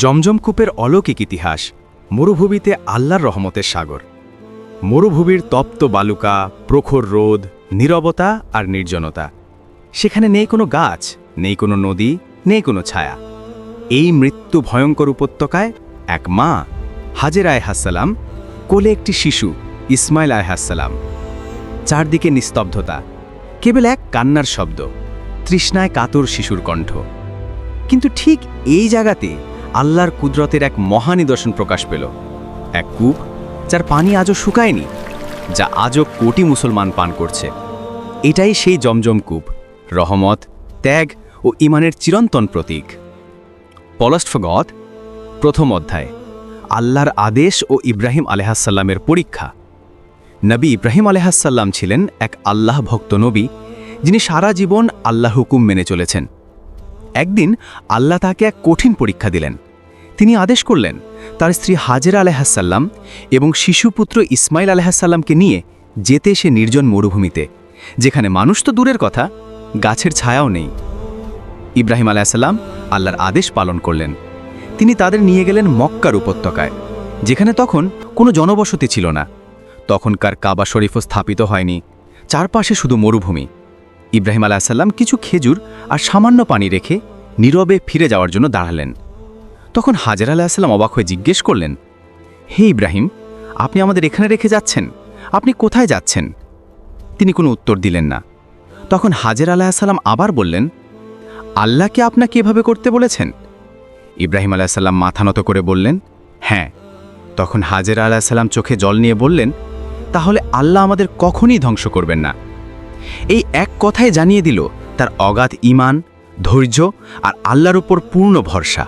জমজম কূপের অলৌকিক ইতিহাস, মরুভূমিতে আল্লাহর রহমতের সাগর। মরুভূমির তপ্ত বালুকা, প্রখর রোদ, নীরবতা আর নির্জনতা। সেখানে নেই কোনো গাছ, নেই কোনো নদী, নেই কোনো ছায়া। এই মৃত্যু ভয়ঙ্কর উপত্যকায় এক মা, হাজের আয়হাসাল্লাম কোলে একটি শিশু, ইসমাইল আয়হাসাল্লাম চারদিকে নিস্তব্ধতা, কেবল এক কান্নার শব্দ, তৃষ্ণায় কাতর শিশুর কণ্ঠ। কিন্তু ঠিক এই জায়গাতে আল্লাহর কুদরতের এক মহানিদর্শন প্রকাশ পেল। এক কূপ যার পানি আজও শুকায়নি, যা আজও কোটি মুসলমান পান করছে। এটাই সেই জমজম কূপ, রহমত, ত্যাগ ও ইমানের চিরন্তন প্রতীক। পলস্ট ফর প্রথম অধ্যায়, আল্লাহর আদেশ ও ইব্রাহিম আলেহাসাল্লামের পরীক্ষা। নবী ইব্রাহিম আলেহাসাল্লাম ছিলেন এক আল্লাহ ভক্ত নবী, যিনি সারা জীবন আল্লাহ হুকুম মেনে চলেছেন। একদিন আল্লাহ তাকে এক কঠিন পরীক্ষা দিলেন। তিনি আদেশ করলেন, তার স্ত্রী হাজেরা আলহাসাল্লাম এবং শিশুপুত্র ইসমাইল আলহাসাল্লামকে নিয়ে যেতে সে নির্জন মরুভূমিতে, যেখানে মানুষ তো দূরের কথা, গাছের ছায়াও নেই। ইব্রাহিম আলাইসাল্লাম আল্লাহর আদেশ পালন করলেন। তিনি তাদের নিয়ে গেলেন মক্কার উপত্যকায়, যেখানে তখন কোনো জনবসতি ছিল না। তখনকার কাবা শরীফও স্থাপিত হয়নি, চারপাশে শুধু মরুভূমি। ইব্রাহিম আলাইসাল্লাম কিছু খেজুর আর সামান্য পানি রেখে নীরবে ফিরে যাওয়ার জন্য দাঁড়ালেন। তখন হাজার আলাহিসাল্লাম অবাক হয়ে জিজ্ঞেস করলেন, হে ইব্রাহিম, আপনি আমাদের এখানে রেখে যাচ্ছেন? আপনি কোথায় যাচ্ছেন? তিনি কোনো উত্তর দিলেন না। তখন হাজের আলাহিসাল্লাম আবার বললেন আল্লাহকে আপনাকে এভাবে করতে বলেছেন? ইব্রাহিম আলাহিসাল্লাম মাথা নত করে বললেন হ্যাঁ। তখন হাজের আলাহিসাল্লাম চোখে জল নিয়ে বললেন, তাহলে আল্লাহ আমাদের কখনই ধ্বংস করবেন না। এই এক কথায় জানিয়ে দিল তার অগাধ ইমান ধৈর্য আর আল্লাহর উপর পূর্ণ ভরসা।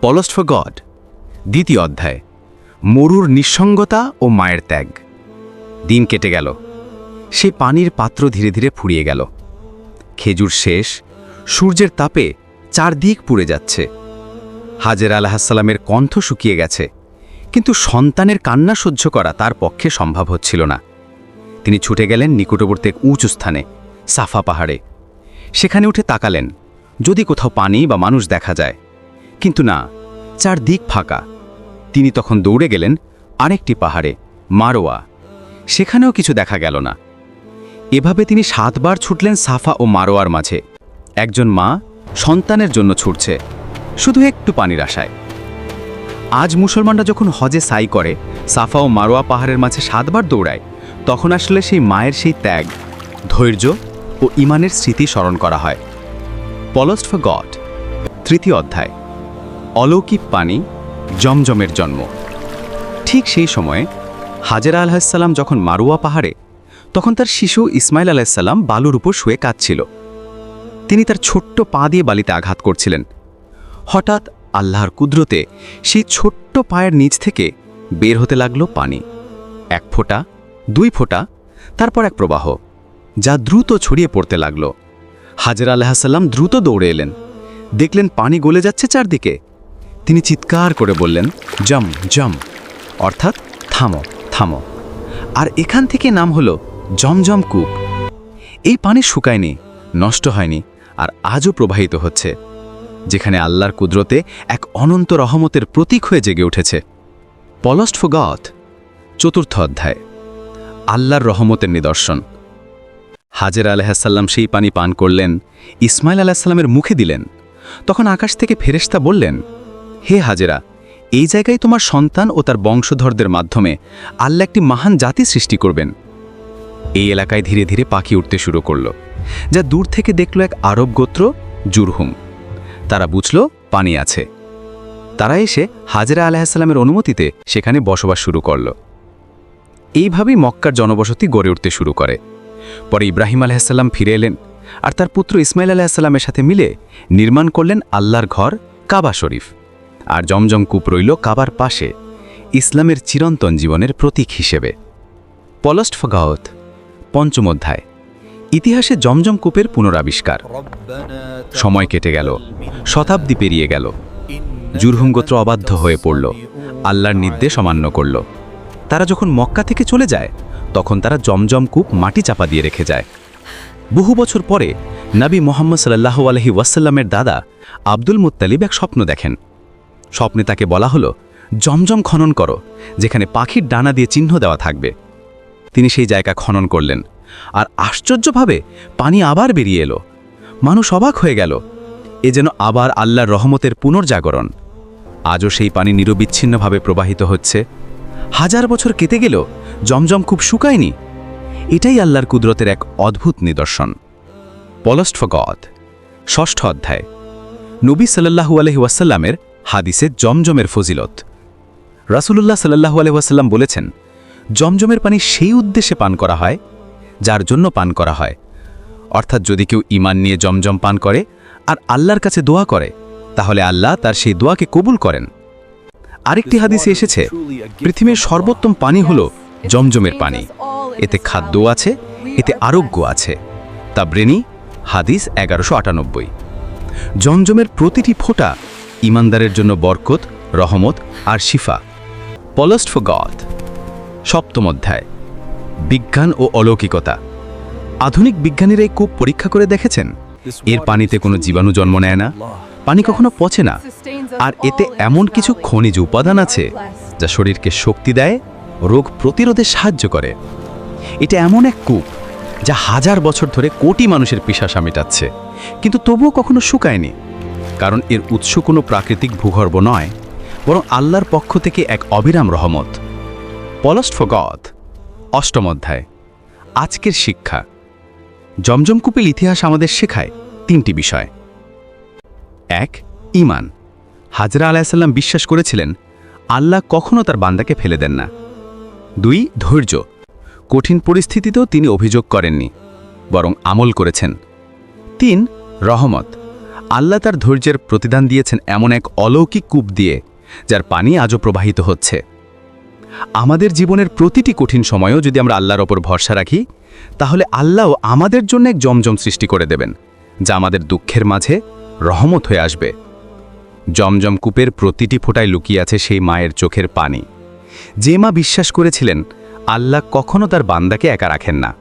পলস্ট ফর গড। দ্বিতীয় অধ্যায়। মরুর নিঃসঙ্গতা ও মায়ের ত্যাগ। দিন কেটে গেল। সে পানির পাত্র ধীরে ধীরে ফুরিয়ে গেল। খেজুর শেষ, সূর্যের তাপে চারদিক পুড়ে যাচ্ছে। হাজের আলাহাসাল্লামের কণ্ঠ শুকিয়ে গেছে, কিন্তু সন্তানের কান্না সহ্য করা তার পক্ষে সম্ভব হচ্ছিল না। তিনি ছুটে গেলেন নিকটবর্তী এক উঁচু স্থানে, সাফা পাহাড়ে। সেখানে উঠে তাকালেন, যদি কোথাও পানি বা মানুষ দেখা যায়। কিন্তু না, চারদিক ফাঁকা। তিনি তখন দৌড়ে গেলেন আরেকটি পাহাড়ে, মারোয়া। সেখানেও কিছু দেখা গেল না। এভাবে তিনি সাতবার ছুটলেন সাফা ও মারোয়ার মাঝে। একজন মা সন্তানের জন্য ছুটছে, শুধু একটু পানির আশায়। আজ মুসলমানরা যখন হজে সাই করে, সাফা ও মারোয়া পাহাড়ের মাঝে সাতবার দৌড়ায়। তখন আসলে সেই মায়ের সেই ত্যাগ, ধৈর্য ও ইমানের স্মৃতি স্মরণ করা হয়। পলস্ট ফর গড, তৃতীয় অধ্যায়, অলৌকিক পানি, জমজমের জন্ম। ঠিক সেই সময়ে হাজেরা আলাহিসাল্লাম যখন মারুয়া পাহাড়ে, তখন তার শিশু ইসমাইল আলাহিসাল্লাম বালুর উপর শুয়ে কাঁদছিল। তিনি তার ছোট্ট পা দিয়ে বালিতে আঘাত করছিলেন। হঠাৎ আল্লাহর কুদরতে সেই ছোট্ট পায়ের নিচ থেকে বের হতে লাগল পানি। এক ফোঁটা দুই ফোঁটা, তারপর এক প্রবাহ, যা দ্রুত ছড়িয়ে পড়তে লাগল। হাজরা আলাহাসাল্লাম দ্রুত দৌড়ে এলেন। দেখলেন পানি গলে যাচ্ছে চারদিকে। তিনি চিৎকার করে বললেন, জম জম। অর্থাৎ, থামো থামো। আর এখান থেকে নাম হলো জমজম কূপ। এই পানি শুকায়নি, নষ্ট হয়নি আর আজও প্রবাহিত হচ্ছে, যেখানে আল্লাহর কুদরতে এক অনন্ত রহমতের প্রতীক হয়ে জেগে উঠেছে। পলস্ট গড, চতুর্থ অধ্যায়। আল্লাহর রহমতের নিদর্শন। হাজের আলাহাসাল্লাম সেই পানি পান করলেন ইসমাইল আলাহিসাল্লামের মুখে দিলেন। তখন আকাশ থেকে ফেরেশতা বললেন, হে হাজেরা, এই জায়গায় তোমার সন্তান ও তার বংশধরদের মাধ্যমে আল্লাহ একটি মহান জাতি সৃষ্টি করবেন। এই এলাকায় ধীরে ধীরে পাখি উঠতে শুরু করল, যা দূর থেকে দেখল এক আরব গোত্র, জুরহুম। তারা বুঝল, পানি আছে। তারা এসে হাজেরা আলাহিসাল্লামের অনুমতিতে সেখানে বসবাস শুরু করল। এইভাবেই মক্কার জনবসতি গড়ে উঠতে শুরু করে। পরে ইব্রাহিম আলাহিসাল্লাম ফিরে এলেন আর তার পুত্র ইসমাইল আলাহিসাল্লামের সাথে মিলে নির্মাণ করলেন আল্লাহর ঘর কাবা শরীফ। আর জমজম কূপ রইল কাবার পাশে ইসলামের চিরন্তন জীবনের প্রতীক হিসেবে। পলস্ট ফগাওত পঞ্চম অধ্যায়। ইতিহাসে জমজম কূপের পুনরাবিষ্কার। সময় কেটে গেল শতাব্দী পেরিয়ে গেল। জুরহুম গোত্র অবাধ্য হয়ে পড়ল। আল্লাহর নির্দেশ অমান্য করল। তারা যখন মক্কা থেকে চলে যায়, তখন তারা জমজম কূপ মাটি চাপা দিয়ে রেখে যায়। বহু বছর পরে নাবী মোহাম্মদ সাল্লাহ আলহি ওয়াসাল্লামের দাদা আব্দুল মুত্তালিব এক স্বপ্ন দেখেন। স্বপ্নে তাকে বলা হলো, জমজম খনন করো, যেখানে পাখির ডানা দিয়ে চিহ্ন দেওয়া থাকবে। তিনি সেই জায়গা খনন করলেন, আর আশ্চর্যভাবে পানি আবার বেরিয়ে এলো। মানুষ অবাক হয়ে গেল, এ যেন আবার আল্লাহর রহমতের পুনর্জাগরণ। আজও সেই পানি নিরবিচ্ছিন্নভাবে প্রবাহিত হচ্ছে। হাজার বছর কেটে গেল জমজম খুব শুকায়নি। এটাই আল্লাহর কুদরতের এক অদ্ভুত নিদর্শন। পলস্ট গড। ষষ্ঠ অধ্যায়। নবী সাল্লাহু আলহি ওয়াসাল্লামের হাদিসে জমজমের ফজিলত। রাসূলুল্লাহ সাল্লাহু আলহি ওয়াসাল্লাম বলেছেন, জমজমের পানি সেই উদ্দেশ্যে পান করা হয়, যার জন্য পান করা হয়। অর্থাৎ যদি কেউ ইমান নিয়ে জমজম পান করে আর আল্লাহর কাছে দোয়া করে, তাহলে আল্লাহ তার সেই দোয়াকে কবুল করেন। আরেকটি হাদিসে এসেছে, পৃথিবীর সর্বোত্তম পানি হল জমজমের পানি। এতে খাদ্য আছে, এতে আরোগ্য আছে। তা ব্রেনি হাদিস এগারোশো আটানব্বই। জমজমের প্রতিটি ফোঁটা ইমানদারের জন্য বরকত, রহমত আর শিফা। পলস্ট ফর গড সপ্তম অধ্যায়। বিজ্ঞান ও অলৌকিকতা। আধুনিক বিজ্ঞানীরা এই কূপ পরীক্ষা করে দেখেছেন, এর পানিতে কোনো জীবাণু জন্ম নেয় না। পানি কখনো পচে না। আর এতে এমন কিছু খনিজ উপাদান আছে যা শরীরকে শক্তি দেয় রোগ প্রতিরোধে সাহায্য করে। এটা এমন এক কূপ যা হাজার বছর ধরে কোটি মানুষের পিসাসা মেটাচ্ছে কিন্তু তবুও কখনো শুকায়নি। কারণ এর উৎস কোনো প্রাকৃতিক ভূগর্ভ নয় বরং আল্লাহর পক্ষ থেকে এক অবিরাম রহমত। পলস্ট ফর গড অষ্টম অধ্যায় আজকের শিক্ষা। জমজম কূপের ইতিহাস আমাদের শেখায় তিনটি বিষয়। এক ইমান হাজরা আলাইসাল্লাম বিশ্বাস করেছিলেন, আল্লাহ কখনও তার বান্দাকে ফেলে দেন না। দুই, ধৈর্য। কঠিন পরিস্থিতিতেও তিনি অভিযোগ করেননি, বরং আমল করেছেন। তিন, রহমত। আল্লাহ তার ধৈর্যের প্রতিদান দিয়েছেন এমন এক অলৌকিক কূপ দিয়ে, যার পানি আজও প্রবাহিত হচ্ছে। আমাদের জীবনের প্রতিটি কঠিন সময়েও যদি আমরা আল্লাহর ওপর ভরসা রাখি, তাহলে আল্লাহও আমাদের জন্য এক জমজম সৃষ্টি করে দেবেন, যা আমাদের দুঃখের মাঝে রহমত হয়ে আসবে। জমজম কূপের প্রতিটি ফোটায় লুকিয়ে আছে সেই মায়ের চোখের পানি। যে মা বিশ্বাস করেছিলেন, আল্লাহ কখনো তার বান্দাকে একা রাখেন না।